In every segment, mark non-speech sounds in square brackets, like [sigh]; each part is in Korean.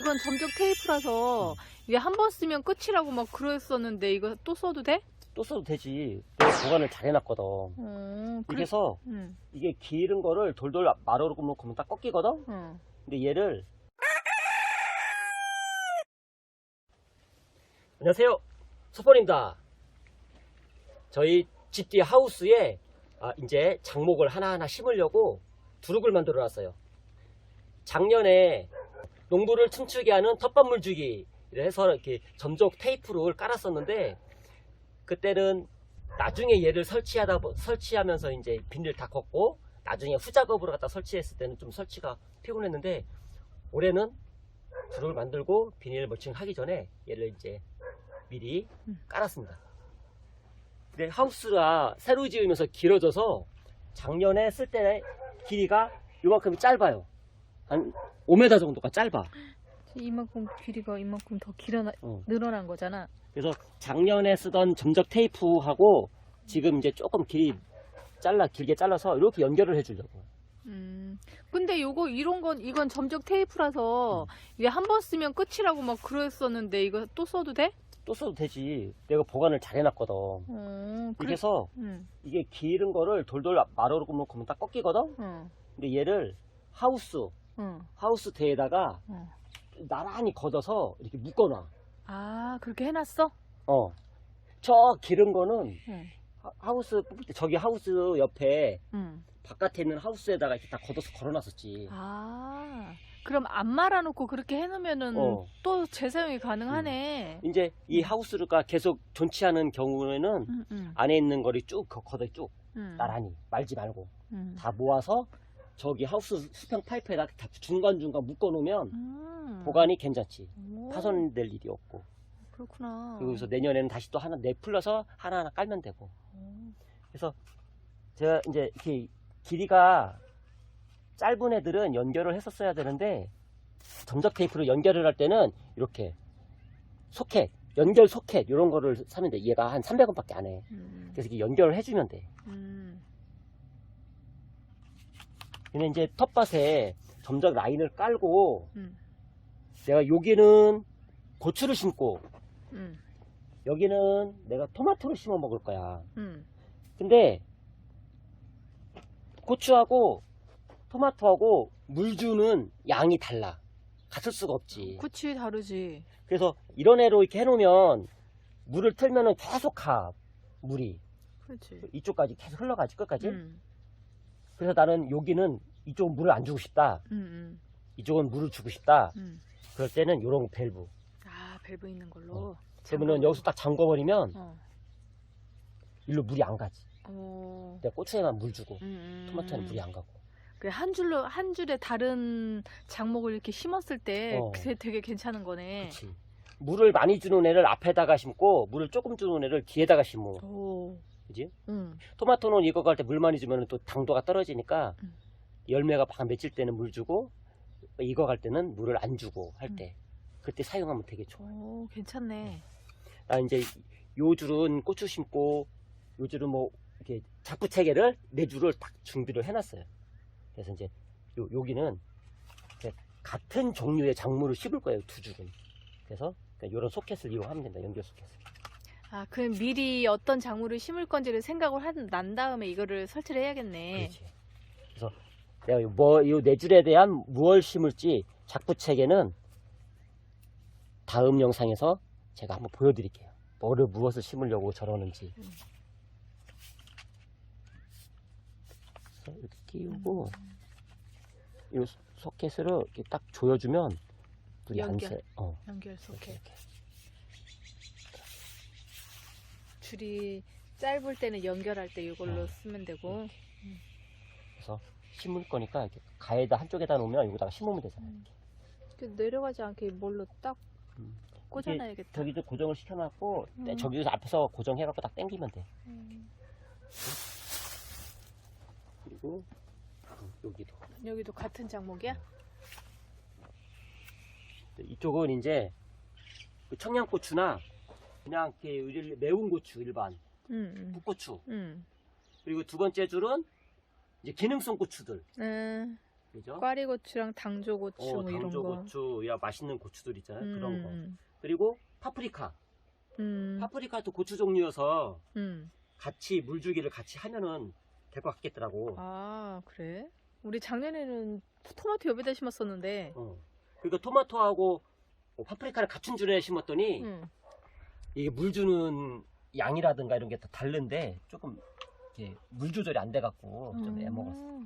이건 점적 테이프라서 이게 한 번 쓰면 끝이라고 막 그랬었는데 이거 또 써도 돼? 또 써도 되지. 내가 보관을 잘 해놨거든. 어, 그래. 이래서 응, 이게 기른 거를 돌돌 마루로 놓으면 딱 꺾이거든? 응. 근데 얘를 안녕하세요 소포입니다 저희 집 뒤 하우스에 아, 이제 장목을 하나하나 심으려고 두룩을 만들어 놨어요 작년에 농부를 춤추게 하는 텃밭물 주기를 해서 이렇게 점적 테이프를 깔았었는데 그때는 나중에 얘를 설치하다 보- 설치하면서 이제 비닐 다 걷고 나중에 후작업으로 갖다 설치했을 때는 좀 설치가 피곤했는데 올해는 두를 만들고 비닐 멀칭 하기 전에 얘를 이제 미리 음. 깔았습니다. 근데 하우스가 새로 지으면서 길어져서 작년에 쓸 때 길이가 이만큼이 짧아요. 한 5m 정도가 짧아. 이만큼 길이가 이만큼 더 길어 어. 늘어난 거잖아. 그래서 작년에 쓰던 점적 테이프하고 지금 이제 조금 길이 잘라 길게 잘라서 이렇게 연결을 해주려고. 음. 근데 요거 이런 건 이건 점적 테이프라서 이게 한 번 쓰면 끝이라고 막 그랬었는데 이거 또 써도 돼? 또 써도 되지. 내가 보관을 잘 해놨거든. 어, 그래. 그래서 응, 이게 기른 거를 돌돌 마루로 놓으면 딱 꺾이거든? 응, 근데 얘를 하우스, 응, 하우스 대에다가 응. 나란히 걷어서 이렇게 묶어놔. 아 그렇게 해놨어? 어. 저 기른 거는 응, 하- 하우스 뽑을 때 저기 하우스 옆에 응. 바깥에 있는 하우스에다가 이렇게 다 걷어서 걸어놨었지. 아 그럼 안 말아놓고 그렇게 해놓으면은 어. 또 재사용이 가능하네. 이제 이 하우스가 계속 존치 않은 경우에는 응, 응, 안에 있는 거를 쭉 걷- 걷어 쭉 응, 나란히 말지 말고 응. 다 모아서 저기 하우스 수평 파이프에다 다 중간중간 묶어놓으면 음. 보관이 괜찮지. 오, 파손될 일이 없고. 그렇구나. 그래서 내년에는 다시 또 하나 내풀러서 하나하나 깔면 되고. 오. 그래서 제가 이제 이렇게 길이가 짧은 애들은 연결을 했었어야 되는데 점적 테이프로 연결을 할 때는 이렇게 소켓, 연결 소켓 이런 거를 사면 돼. 얘가 한 300원밖에 안 해. 음, 그래서 이렇게 연결을 해주면 돼. 음, 근데 이제 텃밭에 점적 라인을 깔고 음, 내가 여기는 고추를 심고 음, 여기는 내가 토마토를 심어 먹을 거야. 음. 근데 고추하고 토마토하고 물 주는 양이 달라. 같을 수가 없지. 그치 다르지. 그래서 이런 애로 이렇게 해놓으면 물을 틀면은 계속 가 물이 그렇지. 이쪽까지 계속 흘러가지 끝까지. 음, 그래서 나는 여기는 이쪽은 물을 안 주고 싶다. 음, 이쪽은 물을 주고 싶다. 음, 음. 그럴 때는 요런 밸브. 아 밸브 있는 걸로. 그러면은 여기서 딱 잠궈버리면 어. 일로 물이 안 가지. 어. 내가 고추에만 물 주고 음, 음. 토마토에는 물이 안 가고. 그 한 줄로 한 줄에 다른 작목을 이렇게 심었을 때 어. 그게 되게 괜찮은 거네. 그치. 물을 많이 주는 애를 앞에다가 심고 물을 조금 주는 애를 뒤에다가 심어. 오. 그지? 응. 토마토는 이거 갈때 물 많이 주면 또 당도가 떨어지니까 음. 열매가 막 맺힐 때는 물 주고 이거 갈 때는 물을 안 주고 할 때 그때 사용하면 되게 좋아. 오 괜찮네. 나 이제 요 줄은 고추 심고 요 줄은 뭐 이렇게 작부 체계를 네 줄을 딱 준비를 해놨어요. 그래서 이제 요, 여기는 같은 종류의 작물을 심을 거예요 두 줄은. 그래서 이런 소켓을 이용하면 된다 연결 소켓을. 아 그럼 미리 어떤 작물을 심을 건지를 생각을 한, 난 다음에 이거를 설치를 해야겠네. 그렇지. 그래서 내가 요 뭐, 이네 줄에 대한 무얼 심을지 작부 체계는 다음 영상에서 제가 한번 보여드릴게요. 뭐를 무엇을 심으려고 저러는지. 음. 이렇게 끼우고 이 소켓을 이렇게 딱 조여주면 불이 안 연결. 새. 어, 연결 이렇게 소켓. 이렇게. 줄이 짧을 때는 연결할 때 이걸로 어. 쓰면 되고. 그래서 심을 거니까 이렇게 가에다 한쪽에다 놓으면 여기다가 심으면 되잖아. 음. 그 내려가지 않게 뭘로 딱 음. 꽂아놔야겠다. 저기도 고정을 시켜놨고 음. 저기서 앞에서 고정해갖고 딱 당기면 돼. 음. 그리고 음, 여기도 여기도 같은 작목이야? 이쪽은 이제 그 청양고추나 그냥 이렇게 일- 매운 고추 일반 응. 북고추 응. 그리고 두 번째 줄은 이제 기능성 고추들 응. 그죠? 꽈리 고추랑 당조 고추 어, 뭐 이런 거. 당조고추, 야 맛있는 고추들 있잖아요. 그런 거. 음, 그리고 파프리카. 음, 파프리카도 고추 종류여서 음. 같이 물주기를 같이 하면은 될 것 같겠더라고. 아 그래? 우리 작년에는 토마토 옆에다 심었었는데. 어. 그러니까 토마토하고 뭐 파프리카를 갖춘 줄에 심었더니 음. 이게 물 주는 양이라든가 이런 게 다 다른데 조금 이렇게 물 조절이 안 돼 갖고 좀 음. 애먹었어.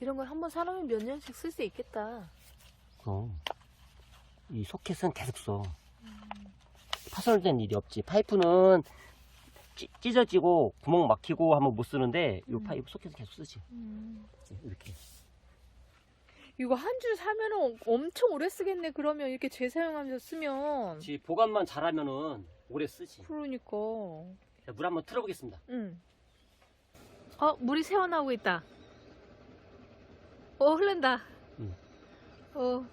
이런 걸 한번 사놓으면 몇 년씩 쓸 수 있겠다. 그럼 이 소켓은 계속 써. 파손된 일이 없지. 파이프는 찌, 찢어지고 구멍 막히고 하면 못 쓰는데 이 음. 파이프 소켓은 계속 쓰지. 이렇게. 이거 한 줄 사면은 엄청 오래 쓰겠네. 그러면 이렇게 재사용하면서 쓰면. 혹시 보관만 잘하면은 오래 쓰지. 그러니까. 자, 물 한번 틀어보겠습니다. 응. 어, 물이 새어나오고 있다. 어, 흐른다. 응. 어,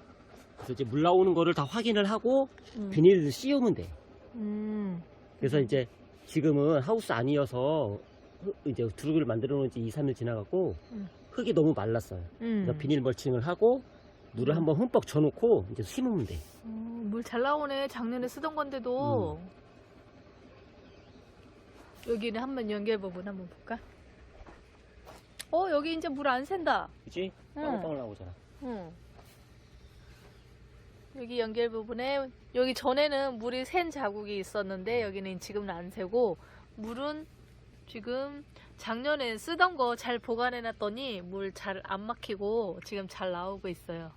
그래서 이제 물 나오는 거를 다 확인을 하고 음. 비닐을 씌우면 돼. 음. 그래서 이제 지금은 하우스 아니어서 흙- 이제 두릅을 만들어 놓은 지 2, 3일 지나갔고 음. 흙이 너무 말랐어요. 음. 그래서 비닐 멀칭을 하고 물을 음. 한번 흠뻑 줘놓고 이제 심으면 돼. 어, 물잘 나오네. 작년에 쓰던 건데도. 음. 여기는 한번 연결 부분 한번 볼까? 어, 여기 이제 물 안 샌다. 그치? 응. 빵빵 나오잖아. 응. 여기 연결 부분에 여기 전에는 물이 샌 자국이 있었는데 여기는 지금은 안 새고 물은 지금 작년에 쓰던 거 잘 보관해 놨더니 물 잘 안 막히고 지금 잘 나오고 있어요.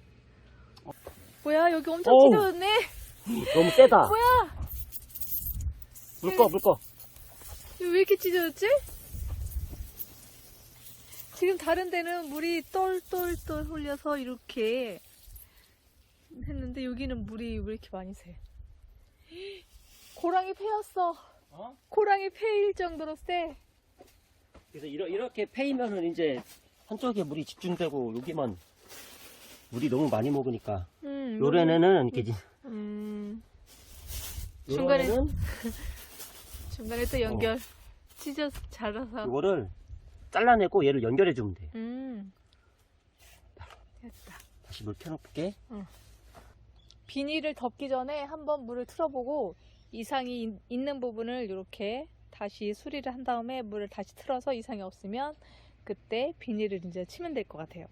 뭐야 여기 엄청 어우. 찢어졌네. 너무 세다. 뭐야 물 꺼, 물 꺼. 이거 왜 이렇게 찢어졌지? 지금 다른 데는 물이 똘똘똘 흘려서 이렇게 했는데 여기는 물이 왜 이렇게 많이 새? 고랑이 패였어. 어? 고랑이 패일 정도로 세. 그래서 이러, 이렇 게 패이면은 이제 한쪽에 물이 집중되고 여기만 물이 너무 많이 먹으니까 음, 요래는 이렇게 음, 중간에- 요래는 [laughs] 중간에 또 연결 찢어 자라서. 이거를 잘라내고 얘를 연결해 주면 돼. 음, 됐다. 다시 물 켜놓을게. 비닐을 덮기 전에 한번 물을 틀어보고 이상이 있- 있는 부분을 이렇게 다시 수리를 한 다음에 물을 다시 틀어서 이상이 없으면 그때 비닐을 이제 치면 될 것 같아요.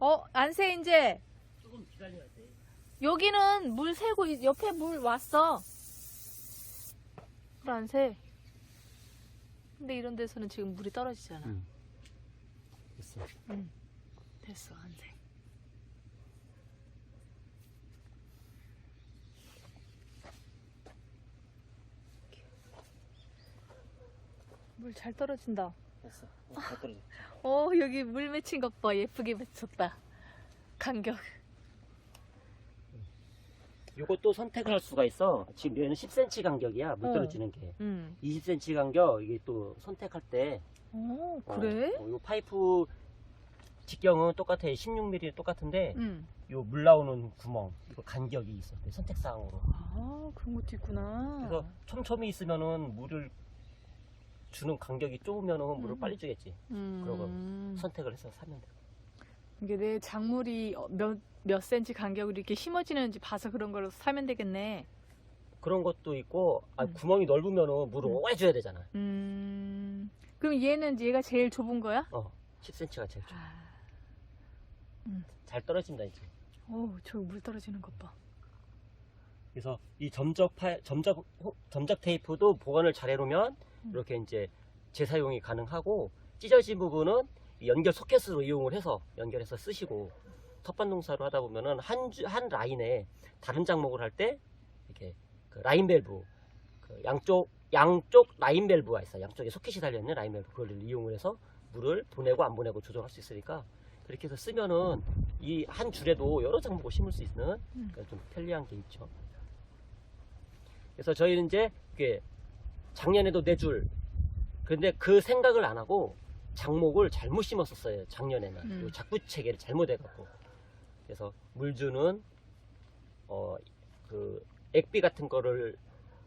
어, 안새 이제. 조금 기다려야 돼. 여기는 물 새고 이- 옆에 물 왔어. 물 안 새. 근데 이런 데서는 지금 물이 떨어지잖아. 응. 됐어. 됐어, 안 새. 물 잘 떨어진다. 됐어. 어, 다 떨어져. 어, 여기 물 맺힌 것 봐. 예쁘게 맺혔다. 간격. 요것도 선택을 할 수가 있어. 지금 얘는 10cm 간격이야. 물 어. 떨어지는 게. 음. 20cm 간격 이게 또 선택할 때. 어, 어, 그래? 어, 요 파이프 직경은 똑같아. 16mm 똑같은데 음. 요 물 나오는 구멍 이거 간격이 있어. 그 선택 사항으로. 아, 그런 것도 있구나. 그래서 촘촘히 있으면은 물을 주는 간격이 좁으면은 물을 음. 빨리 주겠지. 음. 그러고 선택을 해서 사면 돼. 이게 내 작물이 어, 몇, 몇 센치 간격으로 이렇게 심어지는지 봐서 그런 걸로 사면 되겠네. 그런 것도 있고 아, 음. 구멍이 넓으면은 물을 음. 오래 줘야 되잖아. 음. 그럼 얘는 얘가 제일 좁은 거야? 어, 10cm가 제일 좁아. 아. 잘 떨어진다 이제. 어, 저물 떨어지는 것 봐. 그래서 이 점적 파 점적 호- 점적 테이프도 보관을 잘 해놓으면 음. 이렇게 이제 재사용이 가능하고 찢어진 부분은 이 연결 소켓으로 이용을 해서 연결해서 쓰시고 텃밭 농사로 하다 보면은 한, 주- 한 라인에 다른 작목을 할 때 이렇게 그 라인 밸브 그 양쪽 양쪽 라인 밸브가 있어 요 양쪽에 소켓이 달려 있는 라인 밸브 그걸 이용을 해서 물을 보내고 안 보내고 조절할 수 있으니까 그렇게 해서 쓰면은 이 한 줄에도 여러 작목을 심을 수 있는 음. 좀 편리한 게 있죠. 그래서 저희는 이제 이게 작년에도 네 줄. 그런데 그 생각을 안 하고 작목을 잘못 심었었어요. 작년에는 음. 요 작부 체계를 잘못해갖고. 그래서 물 주는 어그 액비 같은 거를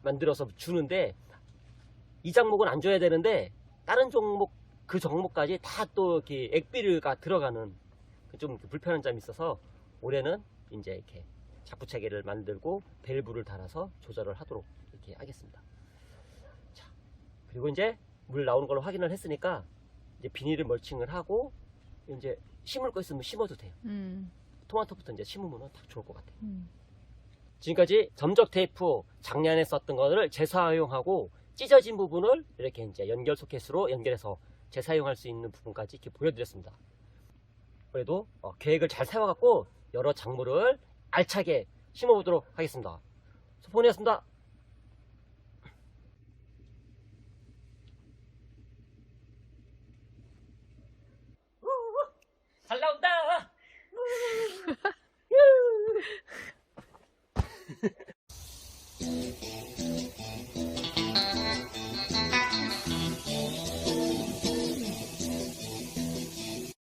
만들어서 주는데 이 작목은 안 줘야 되는데 다른 종목 그 종목까지 다 또 이렇게 액비르가 들어가는 그좀 불편한 점이 있어서 올해는 이제 이렇게 자구체계를 만들고 밸브를 달아서 조절을 하도록 이렇게 하겠습니다. 자, 그리고 이제 물 나오는 걸 확인을 했으니까 이제 비닐을 멀칭을 하고 이제 심을 거 있으면 심어도 돼요. 음, 토마토부터 이제 심으면 딱 좋을 것 같아요. 음. 지금까지 점적 테이프 작년에 썼던 거를 재사용하고 찢어진 부분을 이렇게 이제 연결 소켓으로 연결해서 재사용할 수 있는 부분까지 이렇게 보여드렸습니다. 그래도 어, 계획을 잘 세워갖고 여러 작물을 알차게 심어보도록 하겠습니다. 소폰이었습니다.